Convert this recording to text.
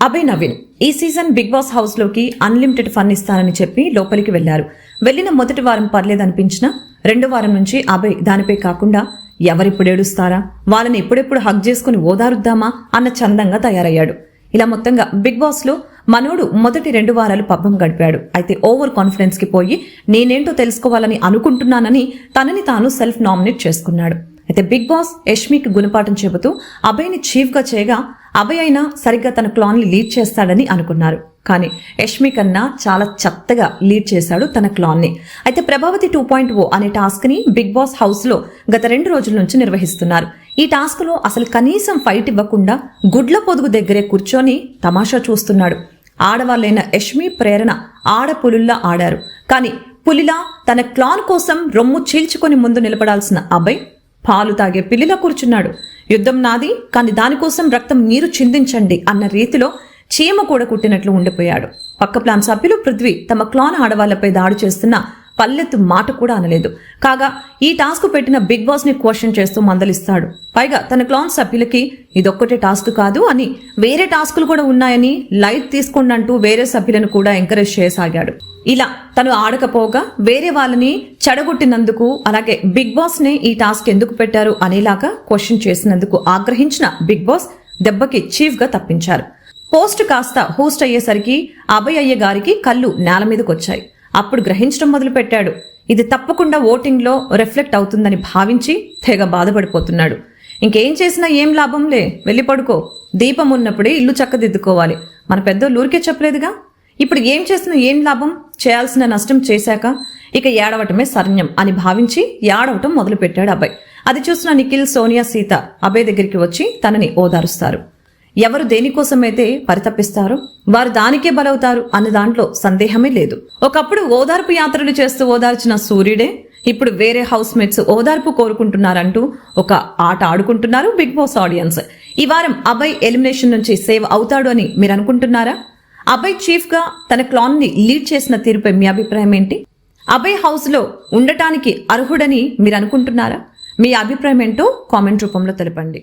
అభయ్ నవీన్ ఈ season Bigg Boss హౌస్లోకి unlimited fun ఇస్తానని చెప్పి లోపలికి వెళ్ళారు. వెళ్ళిన మొదటి వారం పర్లేదనిపించిన రెండో వారం నుంచి అభయ్ దానిపై కాకుండా ఎవరిప్పుడు ఏడుస్తారా? వాళ్ళని ఎప్పుడెప్పుడు హక్ చేసుకుని ఓదారుద్దామా? అన్న చందంగా తయారయ్యాడు. ఇలా మొత్తంగా బిగ్ బాస్లో మనోడు మొదటి రెండు వారాలు పబ్బం గడిపాడు. అయితే ఓవర్ కాన్ఫిడెన్స్కి పోయి నేనేంటో తెలుసుకోవాలని అనుకుంటున్నానని తనని తాను సెల్ఫ్ నామినేట్ చేసుకున్నాడు. అయితే బిగ్ బాస్ యష్మికి గుణపాఠం చెబుతూ అభయ్ని చీఫ్గా చేయగా అభయ్ అయినా సరిగ్గా తన క్లాన్ని లీడ్ చేస్తాడని అనుకున్నారు. కానీ యష్మి కన్నా చాలా చెత్తగా లీడ్ చేశాడు తన క్లాన్ని. అయితే ప్రభావతి టూ పాయింట్ ఓ అనే టాస్క్ని బిగ్ బాస్ హౌస్లో గత రెండు రోజుల నుంచి నిర్వహిస్తున్నారు. ఈ టాస్క్లో అసలు కనీసం ఫైట్ ఇవ్వకుండా గుడ్ల పొదుగు దగ్గరే కూర్చొని తమాషా చూస్తున్నాడు. ఆడవాళ్ళైన యష్మి ప్రేరణ ఆడపులుల్లా ఆడారు. కానీ పులిలా తన క్లాన్ కోసం రొమ్ము చీల్చుకొని ముందు నిలబడాల్సిన అభయ్ పాలు తాగే పిల్లిలా కూర్చున్నాడు. యుద్ధం నాది కానీ దానికోసం రక్తం నీరు చిందించండి అన్న రీతిలో చీమ కూడా కుట్టినట్లు ఉండిపోయాడు. పక్క ప్లాన్ సభ్యులు పృథ్వీ తమ క్లాన్ ఆడవాళ్ళపై దాడి చేస్తున్న పల్లెత్తు మాట కూడా అనలేదు. కాగా ఈ టాస్క్ పెట్టిన బిగ్ బాస్ని క్వశ్చన్ చేస్తూ మందలిస్తాడు. పైగా తన క్లాన్ సభ్యులకి ఇదొక్కటే టాస్క్ కాదు అని వేరే టాస్కులు కూడా ఉన్నాయని లైట్ తీసుకోండి అంటూ వేరే సభ్యులను కూడా ఎంకరేజ్ చేయసాగాడు. ఇలా తను ఆడకపోగా వేరే వాళ్ళని చెడగొట్టినందుకు అలాగే బిగ్ బాస్నే ఈ టాస్క్ ఎందుకు పెట్టారు అనేలాగా క్వశ్చన్ చేసినందుకు ఆగ్రహించిన బిగ్ బాస్ దెబ్బకి చీఫ్గా తప్పించారు. పోస్ట్ కాస్త హోస్ట్ అయ్యేసరికి అభయ్ అయ్య గారికి కళ్ళు నేల మీదకొచ్చాయి. అప్పుడు గ్రహించడం మొదలుపెట్టాడు. ఇది తప్పకుండా ఓటింగ్లో రిఫ్లెక్ట్ అవుతుందని భావించి తెగ బాధపడిపోతున్నాడు. ఇంకేం చేసినా ఏం లాభంలే. వెళ్ళి పడుకో. దీపం ఉన్నప్పుడే ఇల్లు చక్కదిద్దుకోవాలి. మన పెద్దోళ్ళు ఊరికే చెప్పలేదుగా? ఇప్పుడు ఏం చేసిన ఏం లాభం? చేయాల్సిన నష్టం చేశాక ఇక ఏడవటమే సరణ్యం అని భావించి ఏడవటం మొదలుపెట్టాడు అబ్బాయి. అది చూసిన నిఖిల్ సోనియా సీత అభయ్ దగ్గరికి వచ్చి తనని ఓదారుస్తారు. ఎవరు దేనికోసమైతే పరితపిస్తారో వారు దానికే బలవుతారు అన్న దాంట్లో సందేహమే లేదు. ఒకప్పుడు ఓదార్పు యాత్రలు చేస్తూ ఓదార్చిన సూర్యుడే ఇప్పుడు వేరే హౌస్ మేట్స్ ఓదార్పు కోరుకుంటున్నారంటూ ఒక ఆట ఆడుకుంటున్నారు బిగ్ బాస్ ఆడియన్స్. ఈ వారం అభయ్ ఎలిమినేషన్ నుంచి సేవ్ అవుతాడు అని మీరు అనుకుంటున్నారా? అభయ్ చీఫ్గా తన క్లాన్ని లీడ్ చేసిన తీరుపై మీ అభిప్రాయం ఏంటి? అభయ్ హౌస్లో ఉండటానికి అర్హుడని మీరు అనుకుంటున్నారా? మీ అభిప్రాయం ఏంటో కామెంట్ రూపంలో తెలపండి.